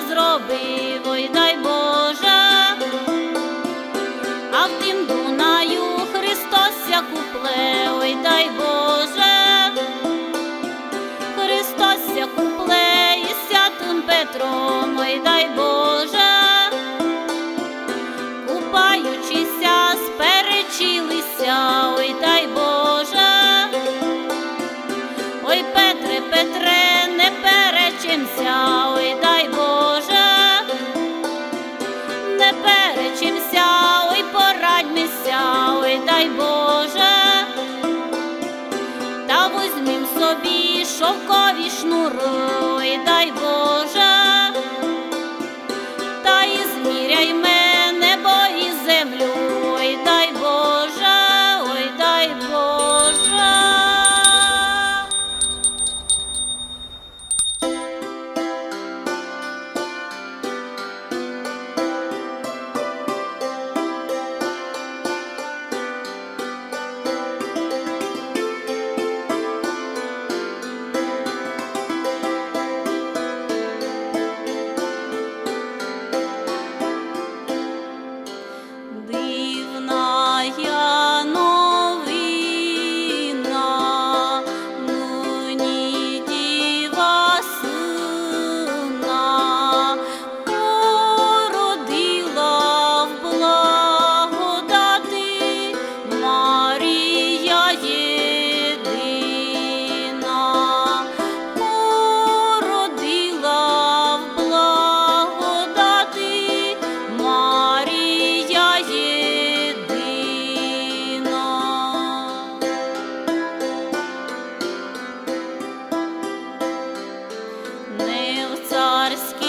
зробив, ой дай Боже. Собі шовкові шнури. Husky.